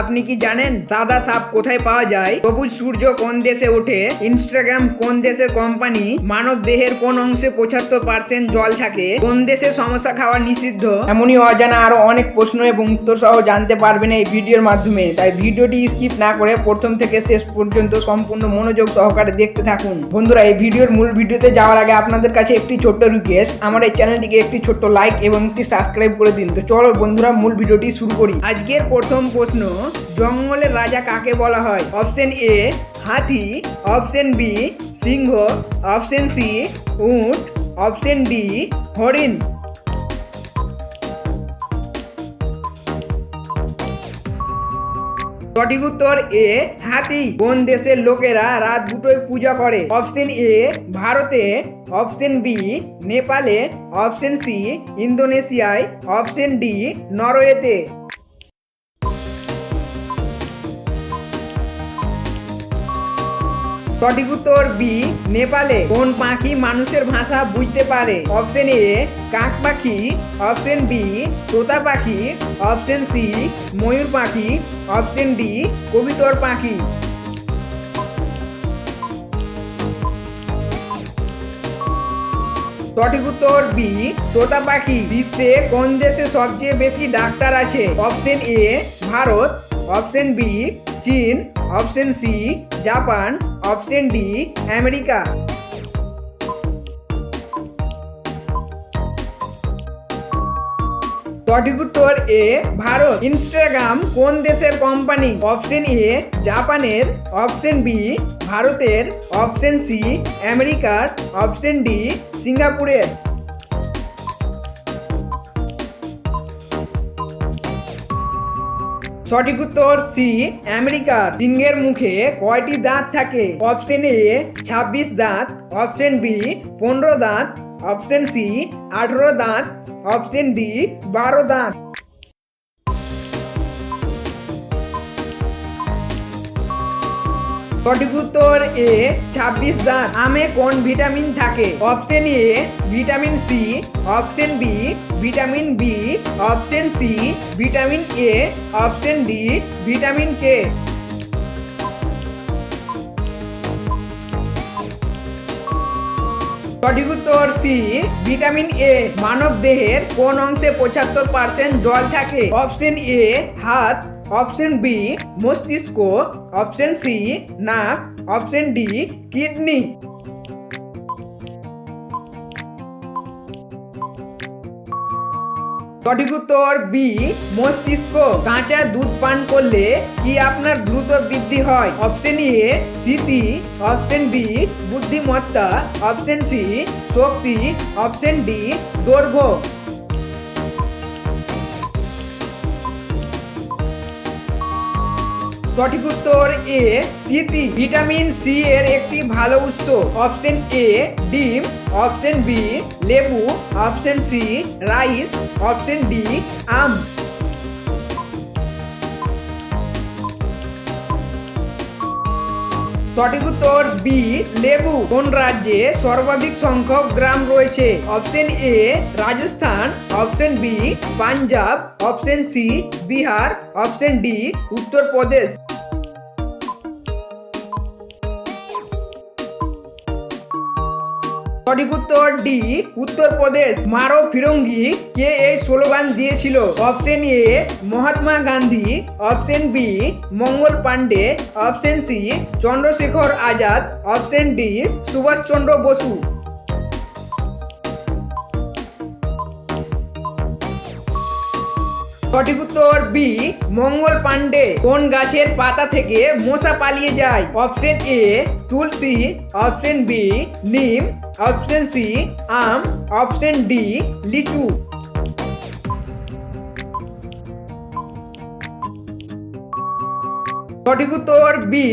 আপনি কি জানেন সাদা সাপ কোথায় পাওয়া যায়? সবুজ সূর্য কোন দেশে ওঠে? ইনস্টাগ্রাম কোন দেশের কোম্পানি মানব দেহের কোন অংশে পঁচাত্তর পার্সেন্ট জল থাকে? কোন দেশে সমস্যা খাওয়া নিষিদ্ধ? এমনই অজানা আরও অনেক প্রশ্ন এবং উত্তর সহ জানতে পারবেন এই ভিডিওর মাধ্যমে। তাই ভিডিওটি স্কিপ না করে প্রথম থেকে শেষ পর্যন্ত সম্পূর্ণ মনোযোগ সহকারে দেখতে থাকুন। বন্ধুরা, এই ভিডিওর মূল ভিডিওতে যাওয়ার আগে আপনাদের কাছে একটি ছোট্ট রিকোয়েস্ট আমার এই চ্যানেলটিকে একটি ছোট্ট লাইক এবং একটি সাবস্ক্রাইব করে দিন। তো চলো বন্ধুরা, মূল ভিডিওটি শুরু করি। আজকের প্রথম প্রশ্ন জঙ্গলের রাজা কাকে বলা হয়? অপশন এ হাতি, অপশন বি সিংহ, অপশন সি উট, অপশন ডি হরিণ। সঠিক উত্তর এ হাতি। কোন দেশের লোকেরা রাত দুটোয় পূজা করে? অপশন এ ভারতে। অপশন বি নেপালে। অপশন সি ইন্দোনেশিয়ায়। অপশন ডি নরওয়েতে। সঠিক উত্তর বি, নেপালে কোন পাখি মানুষের ভাষা বুঝতে পারে? অপশন এ, কাক পাখি। অপশন বি, তোতা পাখি। অপশন সি, ময়ূর পাখি। অপশন ডি, কবিতর পাখি। সঠিক উত্তর বি, তোতা পাখি। বিশ্বে কোন দেশে সবচেয়ে বেশি ডাক্তার আছে? Option A, Bharat. Option B, চীন। Option C, Japan. Option D, America. সঠিক উত্তর এ, ভারত। ইনস্টাগ্রাম কোন দেশের কোম্পানি? অপশন এ, জাপানের। অপশন বি, ভারতের। অপশন সি, আমেরিকার। অপশন ডি, সিঙ্গাপুরের। সঠিক উত্তর সি, আমেরিকার সিংহের মুখে কয়টি দাঁত থাকে? অপশন এ, ছাব্বিশ দাঁত। অপশন বি, পনেরো দাঁত। অপশন সি, আঠেরো দাঁত। অপশন ডি, বারো দাঁত। সঠিক উত্তর এ ছাব্বিশ দাঁত। আমে কোন ভিটামিন থাকে? Option A vitamin C, option B vitamin B, option C vitamin A, option D vitamin K. সঠিক উত্তর সি ভিটামিন এ, মানব দেহের কোন অংশে পঁচাত্তর পার্সেন্ট জল থাকে? অপশন এ, হাত অপশন বি, মস্তিষ্ক। অপশন সি, নাক। Option D, kidney. সঠিক উত্তর বি, মস্তিষ্ক। কাঁচা দুধ পান করলে কি আপনার দ্রুত বৃদ্ধি হয়? অপশন এ, স্মৃতি। অপশন বি, বুদ্ধিমত্তা। অপশন সি, শক্তি। অপশন ডি, দৈর্ঘ্য। সঠিক উত্তর এ স্মৃতি ভিটামিন সি এর একটি ভালো উৎস। অপশন এ ডিম। অপশন বি লেবু। Option C rice. Option D আম। সঠিক উত্তর বি লেবু। কোন রাজ্যে সর্বাধিক সংখ্যক গ্রাম রয়েছে? Option A Rajasthan. Option B Punjab. Option C Bihar. Option D Uttar Pradesh. সঠিক উত্তর ডি উত্তরপ্রদেশ মারো ফিরঙ্গি। কে এই স্লোগান দিয়েছিল? Option A Mahatma Gandhi option B Mangal Pandey option C Chandrashekhar Azad option D Subhash Chandra Basu. সঠিক উত্তর B Mangal Pandey কোন গাছের পাতা থেকে মশা পালিয়ে যায়? অপশন এ তুলসী। অপশন বি নিম। অপশন সি আম। অপশন ডি লিচু। সঠিক উত্তর বি,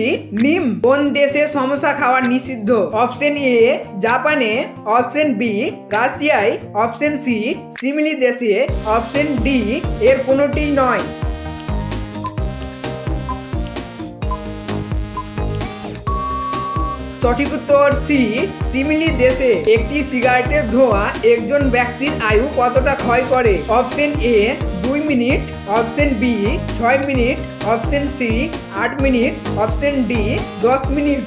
নিম। কোন দেশে সমস্যা খাওয়া নিষিদ্ধ? অপশন এ, জাপানে। অপশন বি, রাশিয়ায়। অপশন সি, সিমিলি দেশে। অপশন ডি, এর কোনোটি নয়। সঠিক উত্তর সি, সিমিলি দেশে একটি সিগারেটের ধোঁয়া একজন ব্যক্তির আয়ু কতটা ক্ষয় করে? অপশন এ, দুই মিনিট। অপশন বি, ছয় মিনিট। অপশন সি, আট মিনিট। অপশন ডি, দশ মিনিট।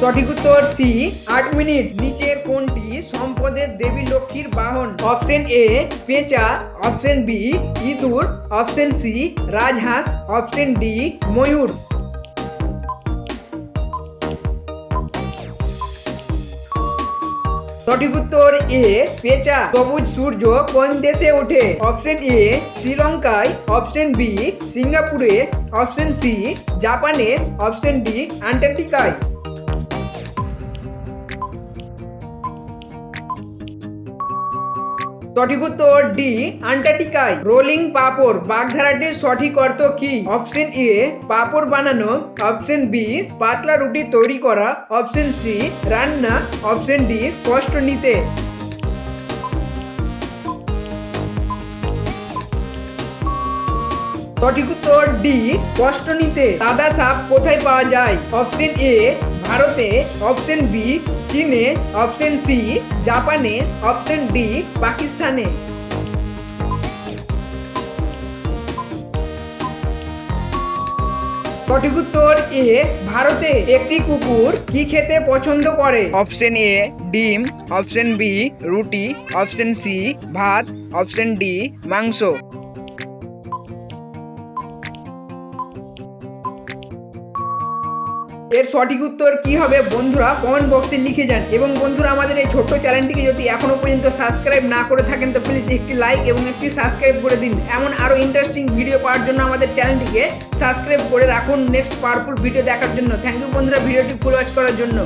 সঠিক উত্তর সি, আট মিনিট। নিচের কোনটি সম্পদের দেবী লক্ষ্মীর বাহন? অপশন এ পেঁচা। অপশন বি ইঁদুর। অপশন সি রাজহাঁস। অপশন ডি ময়ূর। সঠিক উত্তর এ পেঁচা। সবুজ সূর্য কোন দেশে ওঠে? অপশন এ শ্রীলঙ্কায়। অপশন বি সিঙ্গাপুরে। অপশন সি জাপানে। অপশন ডি আন্টার্কটিকায়। সঠিক উত্তর ডি আন্টার্কটিকায়। রোলিং পাপড়, বাগধারাটির সঠিক অর্থ কি? অপশন এ, পাপড় বানানো। অপশন বি, পাতলা রুটি তৈরি করা। অপশন সি, রান্না। অপশন ডি কষ্ট নিতে। সঠিক উত্তর ডি কষ্ট নিতে। সাদা সাপ কোথায় পাওয়া যায়? অপশন এ, ভারতে। অপশন বি চীনে অপশন সি, জাপানে অপশন ডি, পাকিস্তানে। সঠিক উত্তর এ, ভারতে। একটি কুকুর কি খেতে পছন্দ করে? অপশন এ, ডিম। অপশন বি, রুটি। অপশন সি, ভাত। অপশন ডি, মাংস। এর সঠিক উত্তর কি হবে বন্ধুরা কমেন্ট বক্সে লিখে যান। এবং বন্ধুরা আমাদের এই ছোট্ট চ্যানেলটিকে যদি এখনও পর্যন্ত সাবস্ক্রাইব না করে থাকেন, তো প্লিজ একটি লাইক এবং একটি সাবস্ক্রাইব করে দিন। এমন আরও ইন্টারেস্টিং ভিডিও পাওয়ার জন্য আমাদের চ্যানেলটিকে সাবস্ক্রাইব করে রাখুন নেক্সট পাওয়ারফুল ভিডিও দেখার জন্য। থ্যাংক ইউ বন্ধুরা ভিডিওটি ফুল ওয়াচ করার জন্য।